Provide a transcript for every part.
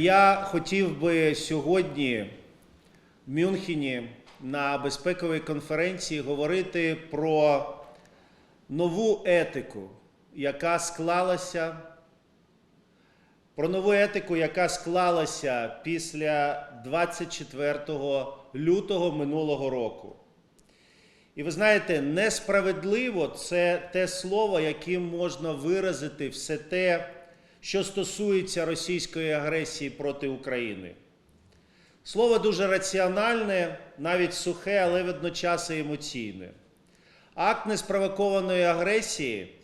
Я хотів би сьогодні в Мюнхені на безпековій конференції говорити про нову етику, яка склалася, про нову етику, яка склалася після 24 лютого минулого року. І ви знаєте, несправедливо це те слово, яким можна виразити все те, що стосується російської агресії проти України. Слово дуже раціональне, навіть сухе, але водночас і емоційне. Акт неспровокованої агресії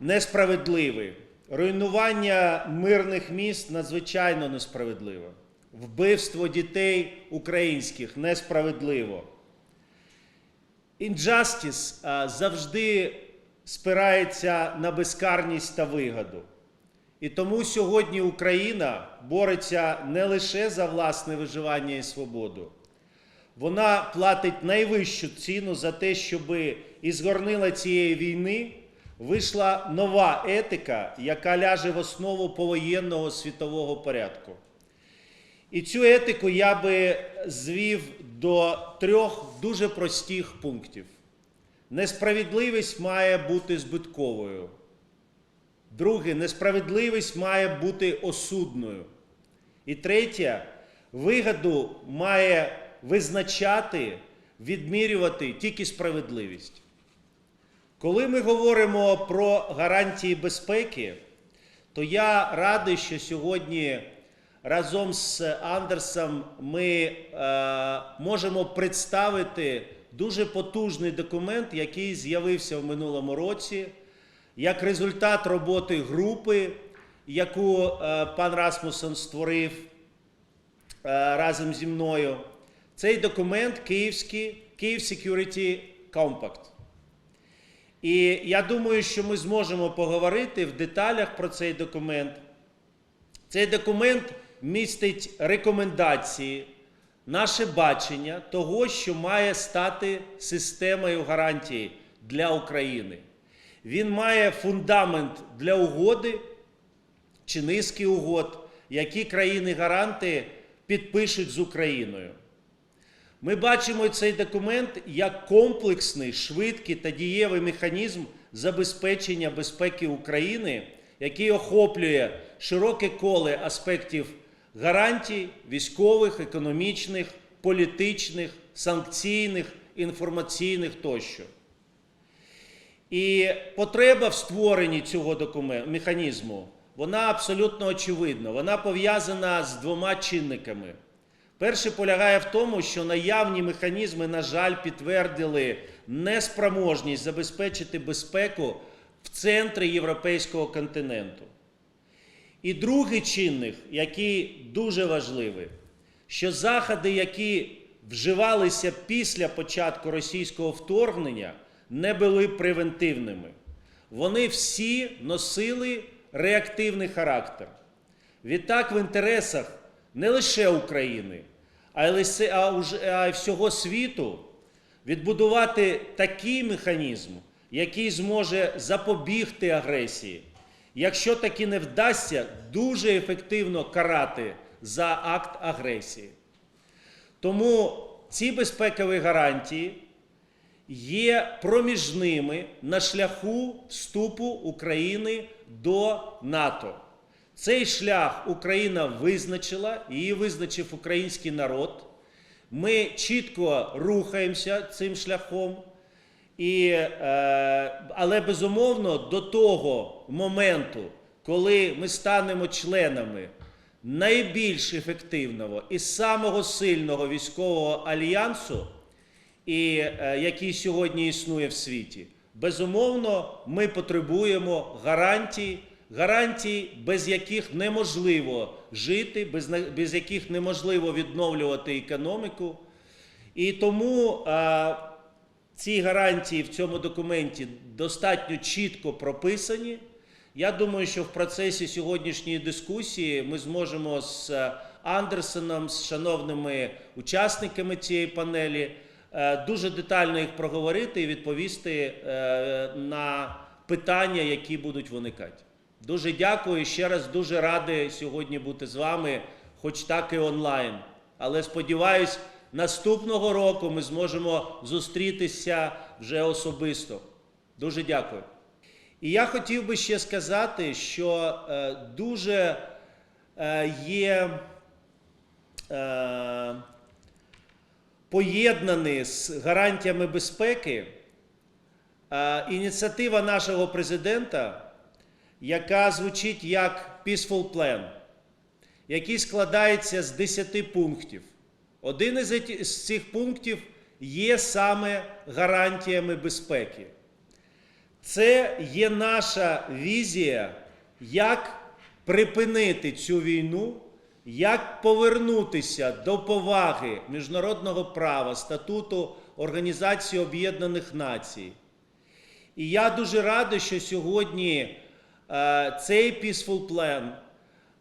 несправедливий. Руйнування мирних міст надзвичайно несправедливе. Вбивство дітей українських несправедливо. Інджастіс завжди спирається на безкарність та вигаду. І тому сьогодні Україна бореться не лише за власне виживання і свободу, вона платить найвищу ціну за те, щоб із горнила цієї війни вийшла нова етика, яка ляже в основу повоєнного світового порядку. І цю етику я би звів до трьох дуже простих пунктів. Несправедливість має бути збитковою. Друге, несправедливість має бути осудною. І третє, вигаду має визначати, відмірювати тільки справедливість. Коли ми говоримо про гарантії безпеки, то я радий, що сьогодні разом з Андерсом ми е, можемо представити дуже потужний документ, який з'явився в минулому році, як результат роботи групи, яку е, пан Расмуссен створив е, разом зі мною. Цей документ Київський Київ Security Compact. І я думаю, що ми зможемо поговорити в деталях про цей документ. Цей документ містить рекомендації, наше бачення того, що має стати системою гарантій для України. Він має фундамент для угоди чи низки угод, які країни-гаранти підпишуть з Україною. Ми бачимо цей документ як комплексний, швидкий та дієвий механізм забезпечення безпеки України, який охоплює широке коле аспектів гарантій військових, економічних, політичних, санкційних, інформаційних тощо. І потреба в створенні цього документу, механізму, вона абсолютно очевидна. Вона пов'язана з двома чинниками. Перший полягає в тому, що наявні механізми, на жаль, підтвердили неспроможність забезпечити безпеку в центрі європейського континенту. І другий чинник, який дуже важливий, що заходи, які вживалися після початку російського вторгнення, не були превентивними. Вони всі носили реактивний характер. Відтак, в інтересах не лише України, а й всього світу відбудувати такий механізм, який зможе запобігти агресії. Якщо таки не вдасться, дуже ефективно карати за акт агресії. Тому ці безпекові гарантії є проміжними на шляху вступу України до НАТО. Цей шлях Україна визначила, її визначив український народ. Ми чітко рухаємося цим шляхом. І, е, але безумовно до того моменту, коли ми станемо членами найбільш ефективного і самого сильного військового альянсу, і, е, який сьогодні існує в світі, безумовно, ми потребуємо гарантій, гарантій, без яких неможливо жити, без, без яких неможливо відновлювати економіку. І тому. Е, ці гарантії в цьому документі достатньо чітко прописані. Я думаю, що в процесі сьогоднішньої дискусії ми зможемо з Андерсоном, з шановними учасниками цієї панелі, е, дуже детально їх проговорити і відповісти е, на питання, які будуть виникати. Дуже дякую ще раз дуже радий сьогодні бути з вами, хоч так і онлайн. Але сподіваюсь, наступного року ми зможемо зустрітися вже особисто. Дуже дякую. І я хотів би ще сказати, що е, дуже е, є е, поєднані з гарантіями безпеки ініціатива нашого президента, яка звучить як Peaceful Plan, який складається з 10 пунктів. Один із цих пунктів є саме гарантіями безпеки. Це є наша візія, як припинити цю війну, як повернутися до поваги міжнародного права, статуту Організації Об'єднаних Націй. І я дуже радий, що сьогодні е, цей Peaceful Plan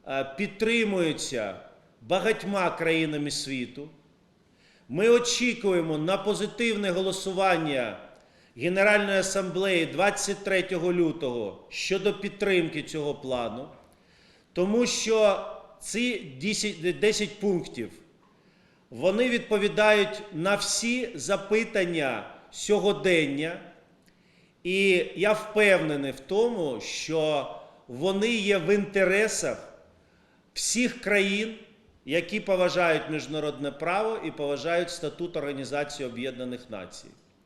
е, підтримується багатьма країнами світу. Ми очікуємо на позитивне голосування Генеральної асамблеї 23 лютого щодо підтримки цього плану, тому що ці 10, 10 пунктів вони відповідають на всі запитання сьогодення, і я впевнений в тому, що вони є в інтересах всіх країн, які поважають міжнародне право і поважають статут Організації Об'єднаних Націй.